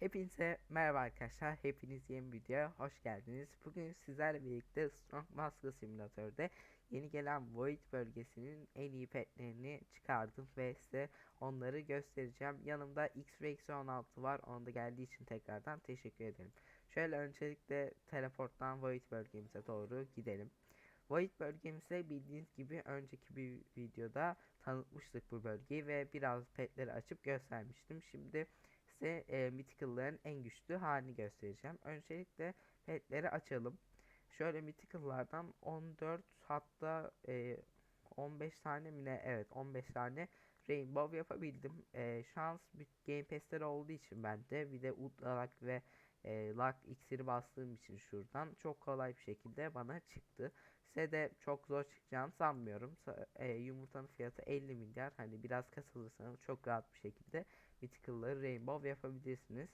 Hepinize merhaba arkadaşlar. Hepiniz yeni videoya hoş geldiniz. Bugün sizlerle birlikte Strong Master Simulator'da yeni gelen Void bölgesinin en iyi petlerini çıkardım ve size onları göstereceğim. Yanımda X-Rex 16 var. Onu da geldiği için tekrardan teşekkür ederim. Şöyle öncelikle teleporttan Void bölgemize doğru gidelim. Void bölgemizde bildiğiniz gibi önceki bir videoda tanıtmıştık bu bölgeyi ve biraz petleri açıp göstermiştim. Şimdi size e, Mythical'ların en güçlü halini göstereceğim. Öncelikle petleri açalım. Şöyle Mythical'lardan 14 hatta e, 15 tane mi ne? Evet 15 tane Rainbow yapabildim. E, şans Game Pass'ler olduğu için bende bir de Udalak ve e, Luck iksiri bastığım için şuradan çok kolay bir şekilde bana çıktı. Size de çok zor çıkacağını sanmıyorum. Sa- E, yumurtanın fiyatı 50 milyar. Hani biraz kasılırsanız çok rahat bir şekilde Mythical'ları Rainbow yapabilirsiniz.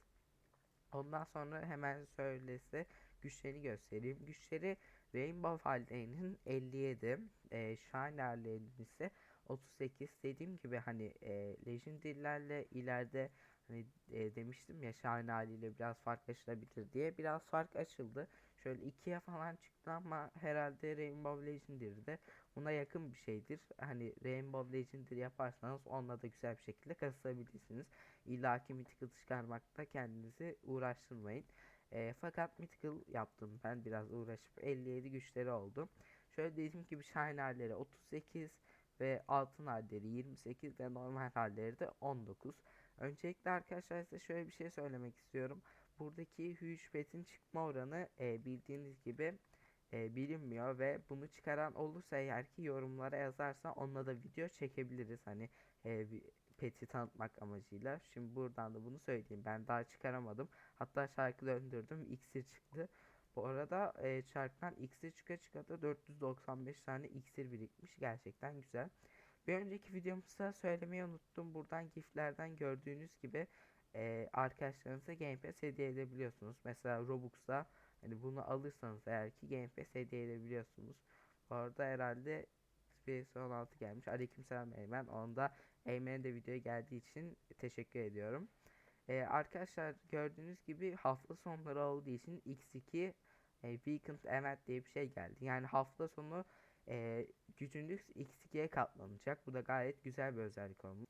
Ondan sonra hemen söylese güçlerini göstereyim. Güçleri Rainbow hallerinin 57, e, Shine ise 38. Dediğim gibi hani e, Legendary'lerle ileride hani e, demiştim ya Shine haliyle biraz fark açılabilir diye biraz fark açıldı. Şöyle ikiye falan çıktı ama herhalde Rainbow Legendary'de buna yakın bir şeydir. Hani Rainbow Legendary yaparsanız onunla da güzel bir şekilde kasılabilirsiniz. İlla ki Mythical çıkarmakta kendinizi uğraştırmayın. E, fakat Mythical yaptım ben biraz uğraşıp 57 güçleri oldu. Şöyle dediğim gibi Shine halleri 38 ve altın halleri 28 ve normal halleri de 19. Öncelikle arkadaşlar size şöyle bir şey söylemek istiyorum. Buradaki Huge Pet'in çıkma oranı e, bildiğiniz gibi e, bilinmiyor ve bunu çıkaran olursa eğer ki yorumlara yazarsa onunla da video çekebiliriz. Hani e, Pet'i tanıtmak amacıyla. Şimdi buradan da bunu söyleyeyim. Ben daha çıkaramadım. Hatta şarkı döndürdüm. İksir çıktı. Bu arada e, şarkıdan iksir çıka çıka da 495 tane iksir birikmiş. Gerçekten güzel. Bir önceki videomuzda söylemeyi unuttum. Buradan giflerden gördüğünüz gibi e, arkadaşlarınıza Game Pass hediye edebiliyorsunuz. Mesela Robux'ta hani bunu alırsanız eğer ki Game Pass hediye edebiliyorsunuz. Bu arada herhalde Space 16 gelmiş. Aleykümselam Eymen. Onda Eymen'e de videoya geldiği için teşekkür ediyorum. Ee, arkadaşlar gördüğünüz gibi hafta sonları olduğu için X2 e, Weekend Event diye bir şey geldi. Yani hafta sonu e, gücünüz X2'ye katlanacak. Bu da gayet güzel bir özellik olmuş.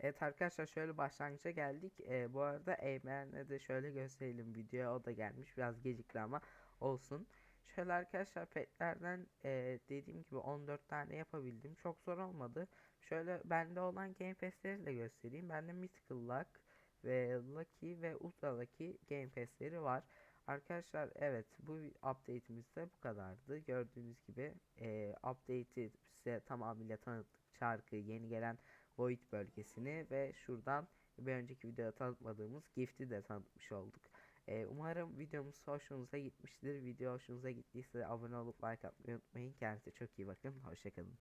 Evet arkadaşlar şöyle başlangıça geldik. E, bu arada Eymen'e de şöyle gösterelim videoya o da gelmiş. Biraz gecikti ama olsun. Şöyle arkadaşlar petlerden e, dediğim gibi 14 tane yapabildim. Çok zor olmadı. Şöyle bende olan Game Pass'leri de göstereyim. Bende Mythical Luck ve Lucky ve Ultra Lucky Game Pass'leri var. Arkadaşlar evet bu update'imiz de bu kadardı. Gördüğünüz gibi e, update'i size tamamıyla tanıttık. Çarkı, yeni gelen Void bölgesini ve şuradan bir önceki videoda tanıtmadığımız Gift'i de tanıtmış olduk. E, umarım videomuz hoşunuza gitmiştir. Video hoşunuza gittiyse abone olup like atmayı unutmayın. Kendinize çok iyi bakın. Hoşçakalın.